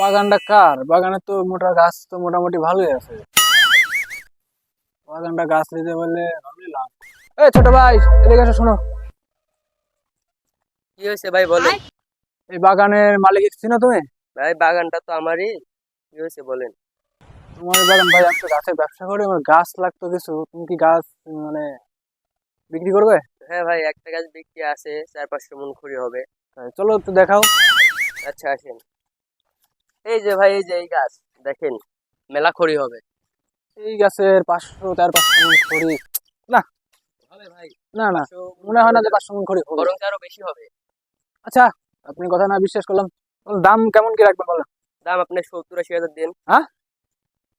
বাগানটা কার? বাগানে তো মোটা গাছ তো মোটামুটি ভালোই আছে। বাগানটা গাছ ভালোই লাভ। এই ছোট ভাই এদিকে এসো শোনো। কি হয়েছে ভাই বলেন এই বাগানের মালিক চিনো তুমি? ভাই বাগানটা তো আমারই। কি হয়েছে বলেন। তোমার বাগান ভাই আমি তো গাছের ব্যবসা করি আমার গাছ লাগতো কিছু। তুমি কি গাছ মানে বিক্রি করবে? হ্যাঁ ভাই একটা গাছ বিক্রি আছে চার পাঁচশো মন খড়ি হবে? চলো একটু দেখাও। আচ্ছা আসেন। এই যে ভাই এই যে এই গাছ দেখেন মেলা খড়ি হবে। এই গাছের পাঁচশো চার পাঁচশো মন খড়ি। হবে ভাই না না মনে হয় না যে পাঁচশো মন খড়ি হবে। বরং আরও বেশি হবে। আচ্ছা আপনি কথা না বিশ্বাস করলাম। দাম কেমন কি রাখবেন বলেন? দাম আপনি সত্তর আশি হাজার দিন। হ্যাঁ?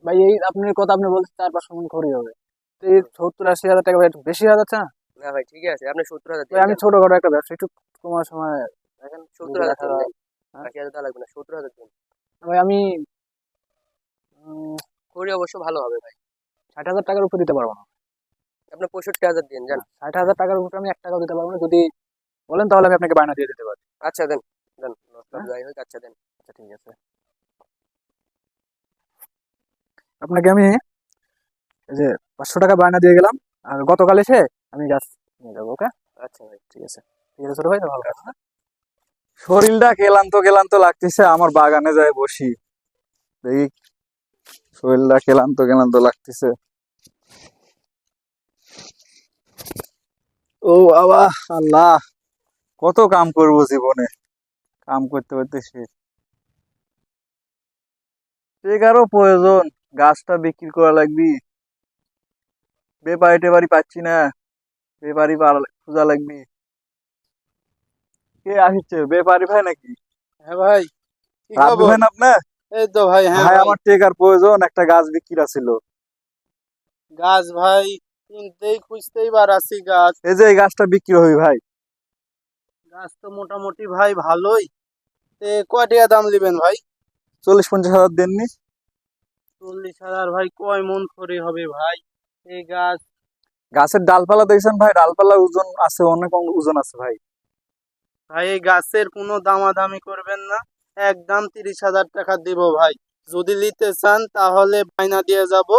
ভাই এই আপনার কথা আপনি বলছেন চার পাঁচশো মন খড়ি হবে। তো এই সত্তর আশি হাজার টাকা ভাই একটু বেশি হয়ে যাচ্ছে না? না ভাই ঠিক আছে। আপনি সত্তর হাজার আমি ছোটখাটো একটা ব্যবসা একটু তোমার সময় দেখেন সত্তর হাজার দিন। ভাই। হ্যাঁ? আশি হাজার লাগবে না সত্তর হাজার দিন। ভাই আমি উম, অবশ্য ভালো হবে ভাই। ষাট হাজার টাকার উপর দিতে পারব না। আপনি পঁয়ষট্টি হাজার দিন জান। ষাট হাজার টাকার উপর আমি এক টাকাও দিতে পারব না। যদি বলেন তাহলে আমি আপনাকে বায়না দিয়ে দিতে পারি। আচ্ছা দেন দেন হ্যাঁ? যাই হোক আচ্ছা দেন। আচ্ছা ঠিক আছে। আপনাকে আমি এই যে পাঁচশো টাকা বায়না দিয়ে গেলাম। আর গতকাল এসে আমি গাছ নিয়ে যাব ওকে আচ্ছা ভাই, ঠিক আছে। ঠিক আছে, ছোট ভাই ভালো কাজ হ্যাঁ? শরীরটা ক্লান্ত ক্লান্ত লাগতেছে, আমার বাগানে যায় বসি। দেখি, শরীরটা ক্লান্ত ক্লান্ত লাগতেছে। ও বাবা, আল্লাহ, কত কাম করব জীবনে। কাম করতে করতে শেষ। টেকারও প্রয়োজন, গাছটা বিক্রি করা লাগবি। বেপারি টেপারি পাচ্ছি না। বেপারি খোঁজা লাগবি। কে আসছে? বেপারি ভাই নাকি? হ্যাঁ ভাই ভাই আপনার এই তো ভাই হ্যাঁ ভাই আমার টেকার প্রয়োজন একটা গাছ বিক্রি ছিল গাছ ভাই কিনতেই খুঁজতেই বার আসি গাছ। এই যে এই গাছটা বিক্রি হই ভাই। গাছ তো মোটামুটি ভাই ভালোই। তে কয় দাম দিবেন ভাই? চল্লিশ পঞ্চাশ হাজার দেননি। চল্লিশ হাজার ভাই কয় মন করে হবে ভাই? এই গাছ গাছের ডালপালা দেখছেন ভাই? ডালপালা ওজন আছে অনেক ওজন আছে ভাই। ভাই এই গাছের কোনো দামাদামি করবেন না। একদম তিরিশ হাজার টাকা দিব ভাই। যদি নিতে চান তাহলে বায়না দিয়ে যাব।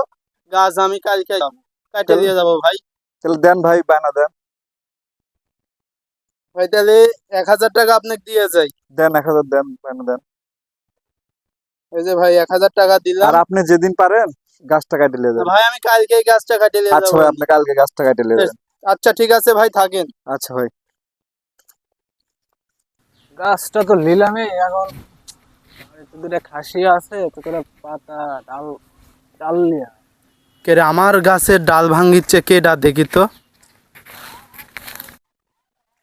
গাছ আমি কালকে যাব কাটে দিয়ে যাব ভাই। তাহলে দেন ভাই বায়না দেন। ভাই তাহলে এক হাজার টাকা আপনাকে দিয়ে যাই। দেন এক হাজার দেন বায়না দেন। এই যে ভাই এক হাজার টাকা দিলাম। আর আপনি যেদিন পারেন গাছটা কাটে নিয়ে যাবেন ভাই আমি কালকে এই গাছটা কাটে নিয়ে আচ্ছা ভাই আপনি কালকে গাছটা কাটে নিয়ে যাবেন। আচ্ছা ঠিক আছে ভাই থাকেন। আচ্ছা ভাই। গাছটা তো নিলামে এখন একটু দুটা খাসি আছে তো করে পাতা ডাল ডাল নিয়ে কে রে আমার গাছের ডাল ভাঙিচ্ছে কে কেডা দেখি তো।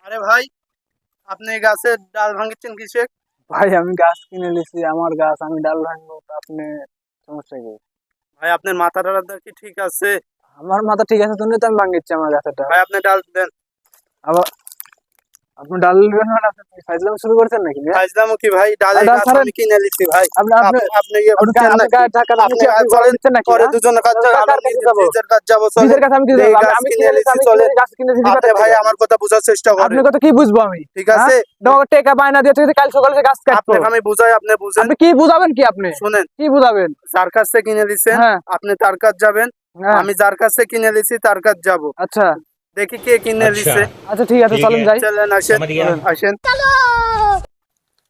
আরে ভাই আপনি গাছের ডাল ভাঙিচ্ছেন কিসে? ভাই আমি গাছ কিনে নিছি আমার গাছ আমি ডাল ভাঙবো তা আপনি সমস্যা কি? ভাই আপনার মাথা টাথা কি ঠিক আছে? আমার মাথা ঠিক আছে তুমি তো আমি ভাঙিচ্ছি আমার গাছটা ভাই আপনি ডাল দেন। আবার আপনি ডাল নেবেন মানে আপনি ফাইজলাম শুরু করেছেন নাকি হ্যাঁ? ফাইজলাম কি ভাই ডাল ডাল ছাড়েন। আমি কিনে নিচ্ছি ভাই আপনি আপনি আপনি আপনি ইয়ে আপনি করছেন আপনি নাকি? গায়ে টাকা আপনি আপনি কাজ করে করেন, দিচ্ছেন নাকি পরে হ্যাঁ? দুজনে কাজ যাবে কার আমি কাছে যাব? নিজের কাজ যাব চলেন। নিজের কাছে আমি কি এই দেবো? গাছ আমি কিনে কিনে এনেছি, আমি চলেন। কিনে গাছ কিনে দিছি আপনি ভাই আমার কথা বোঝার চেষ্টা আপনি করেন কত কি বুঝব আমি ঠিক আছে তোমাকে টাকা বায়না দিয়ে তুই কাল সকালে গাছ কাটবো আপনাকে আমি বুঝাই আপনি বুঝেন আপনি কি বুঝাবেন কি আপনি শুনেন কি বুঝাবেন যার কাছ থেকে কিনে দিচ্ছেন হ্যাঁ আপনি তার কাছ যাবেন হ্যাঁ আমি যার কাছ থেকে কিনে দিচ্ছি তার কাছ যাব আচ্ছা দেখি কে কিনে দিচ্ছে আচ্ছা ঠিক আছে চলেন যাই। চলেন আসেন। চলেন, আসেন।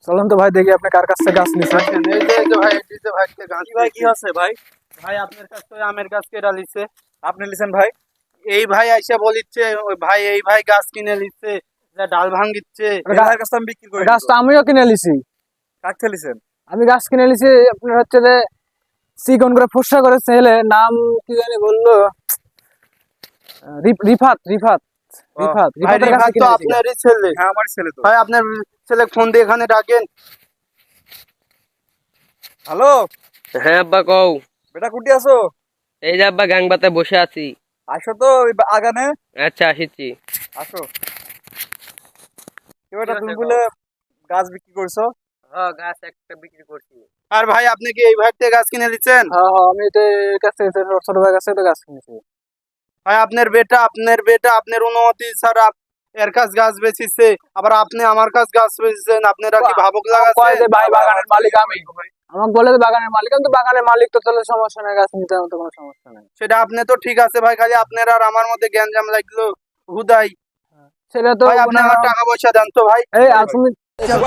চলেন তো ভাই দেখি আপনি কার কাছ থেকে গাছ নিছেন। এই যে ভাই এই যে ভাই থেকে গাছ ভাই কি। আছে ভাই? ভাই আপনার কাছ থেকে আমের গাছ কেটা লিছে আপনি লিছেন ভাই? এই ভাই আইসা বলিচ্ছে ওই ভাই এই ভাই গাছ কিনে লিচ্ছে যা ডাল এই ভাইয়ের কাছে আমি বিক্রি করি। গাছটা আমিও কিনে লিছি কাক লিছেন আমি গাছ কিনে লিছি আপনার হচ্ছে যে চিকন করে ফসা করে ছেলে নাম কি জানি বলল? রিফাত রিফাত রিফাত রিফাতের কাছে তো আপনারই ছেলে। হ্যাঁ আমার ছেলে তো। ভাই আপনার ছেলে ফোন দিয়ে এখানে ডাকেন। হ্যালো? হ্যাঁ আব্বা কও। বেটা কুটি আছো? এই যে আব্বা গাংবাতে বসে আছি। আসো তো আগানে। আচ্ছা আসিছি আসো। এটা তুমি বলে গাছ বিক্রি করছ? হ্যাঁ গাছ একটা বিক্রি করছি। আর ভাই আপনি কি এই ভাই থেকে গাছ কিনে দিচ্ছেন? হ্যাঁ হ্যাঁ আমি তো এর কাছ থেকে ছোট ভাই কাছে গাছ কিনেছি। ভাই আপনার বেটা আপনার বেটা আপনার অনুমতি ছাড়া এর কাছ গাছ বেচিছে। আবার আপনি আমার কাছ গাছ বেচিছেন আপনারা কি ভাবুক কয় লাগাচ্ছে ভাই বাগানের মালিক আমি? আমাকে বলে বাগানের মালিক আমি তো বাগানের মালিক তো তাহলে সমস্যা নাই গাছ নিতে আমার তো কোনো সমস্যা নাই। সেটা আপনি তো ঠিক আছে ভাই খালি আপনার আর আমার মধ্যে গ্যাঞ্জাম লাগল হুদাই। সেটা তো ভাই আপনি আমার টাকা পয়সা দেন তো ভাই। এই আপনি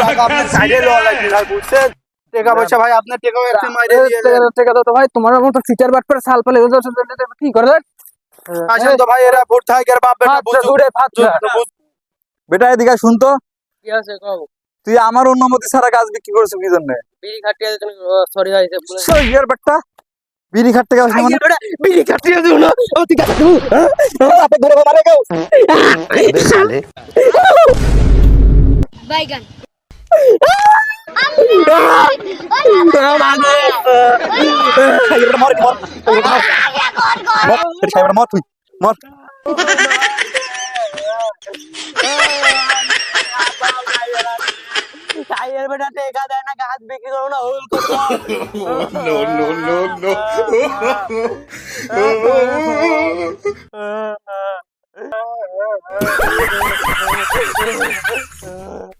টাকা আপনার সাইডে লওয়া লাগবে ভাই বুঝছেন? টাকা পয়সা ভাই আপনার টাকা মাইরে দিয়ে। তো ভাই তোমার মতো ফিচার বাট করে সাল পালে কি করে আসেন তো ভাই এরা ভোট থাকে আর বাপ বেটা। বুঝুক। বেটা এদিকে শুনতো কি আছে কও। তুই আমার অনুমতি ছাড়া গাছ বিক্রি করছিস কি জন্য? বিড়ি খাটিয়ে তুমি সরি হয়েছে বলে ইয়ার বেটা। বিড়ি খাটতে গেছিস মানে? বিড়ি খাটিয়ে দিও না। ও ঠিক আছে আপে ধরে মারে গাও। বাইগান। মর তুই মর চাইয়ের বেটা টেকা দেয় না গাছ বিক্রি করো না হোল করো no, no, no.